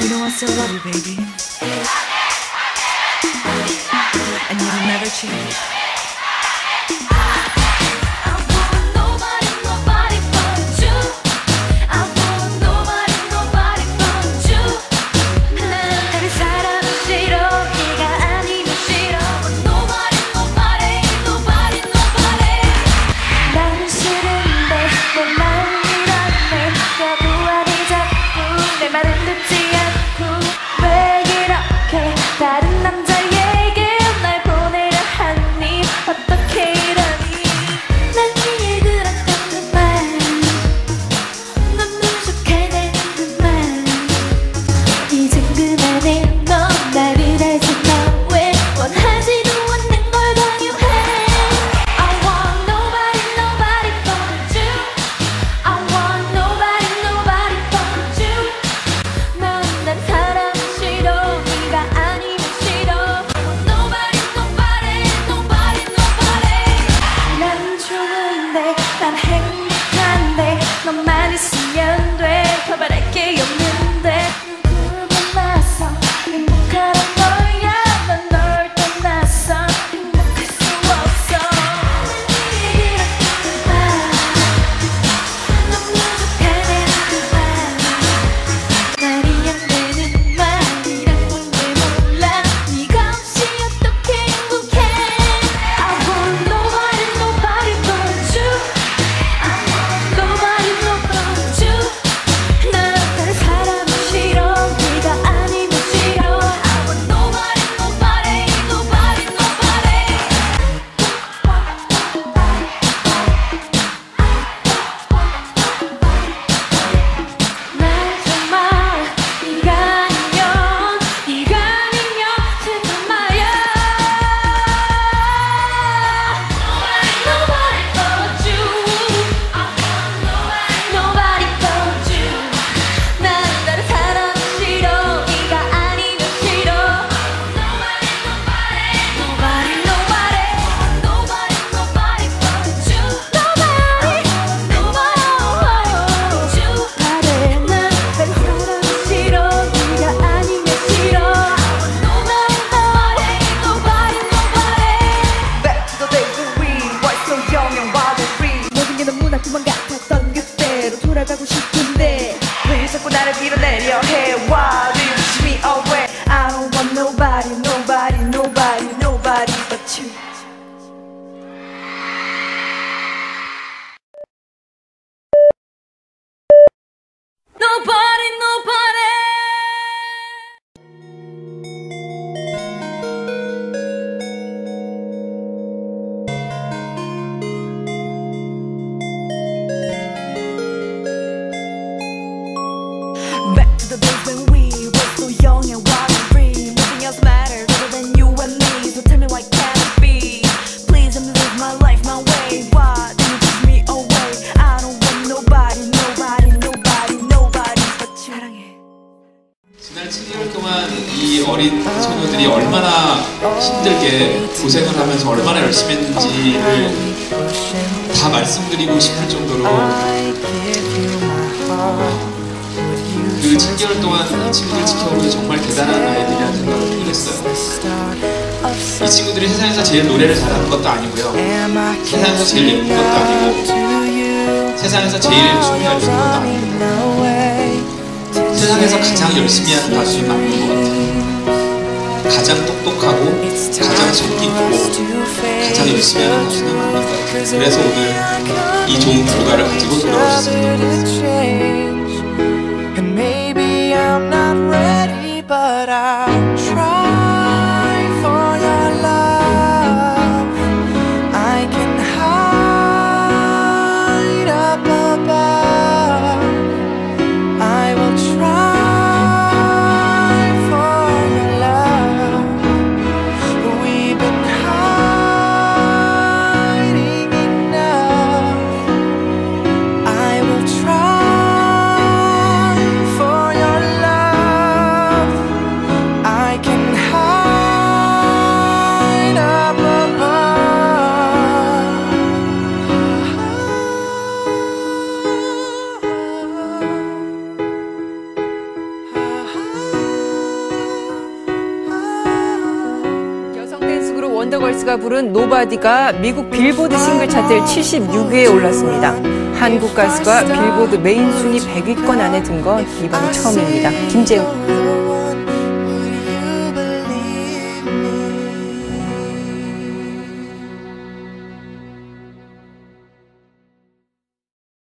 You know I still love you, baby. And you'll never change. 다른 싶은데 왜 자꾸 나를 밀어내려 지난 7개월 동안 이 어린 소녀들이 얼마나 힘들게 고생을 하면서 얼마나 열심히 했는지를 다 말씀드리고 싶을 정도로 그 7개월 동안 이 친구들 지켜본 게 정말 대단한 아이들이라는 생각을 했어요. 이 친구들이 세상에서 제일 노래를 잘하는 것도 아니고요. 세상에서 제일 예쁜 것도 아니고 세상에서 제일 춤을 잘 추는 것도 아니고 세상에서 가장 열심히 하는 가수인 맞는 것 같아요. 가장 똑똑하고 가장 속 깊고 가장 열심히 하는 가수는 맞는 것 같아요. 그래서 오늘 이 좋은 결과를 가지고 돌아오셨습니다. 걸스가 부른 노바디가 미국 빌보드 싱글 차트 76위에 올랐습니다. 한국 가수가 빌보드 메인 순위 100위권 안에 든 건 이번이 처음입니다. 김재우.